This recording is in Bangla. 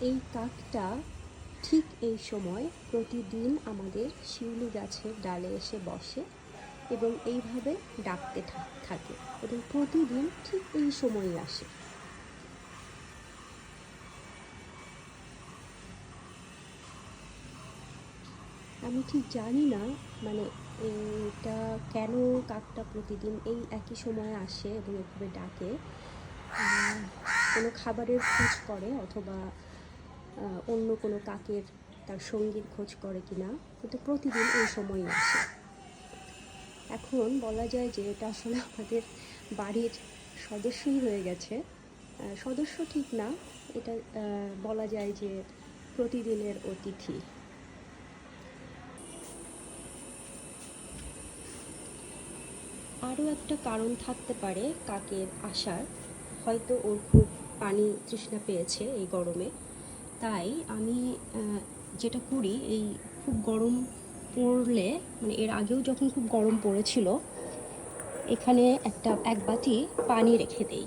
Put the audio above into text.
এই কাকটা ঠিক এই সময় প্রতিদিন আমাদের শিউলি গাছের ডালে এসে বসে এবং এইভাবে ডাকতে থাকে এবং প্রতিদিন ঠিক এই সময়ই আসে। আমি ঠিক জানি না মানে এটা কেন কাকটা প্রতিদিন এই একই সময়ে আসে এবং এভাবে ডাকে। কোনো খাবারের খোঁজ করে অথবা অন্য কোনো কাকের তার সঙ্গীর খোঁজ করে কিনা, কিন্তু প্রতিদিন এই সময়ই আসে। এখন বলা যায় যে এটা আসলে আমাদের বাড়ির সদস্যই হয়ে গেছে। সদস্য ঠিক না, এটা বলা যায় যে প্রতিদিনের অতিথি। আরও একটা কারণ থাকতে পারে কাকের আসার। হয়তো ওর খুব পানি তৃষ্ণা পেয়েছে এই গরমে। তাই আমি যেটা করি, এই খুব গরম পড়লে মানে এর আগেও যখন খুব গরম পড়েছিল, এখানে একটা এক বাটি পানি রেখে দেই।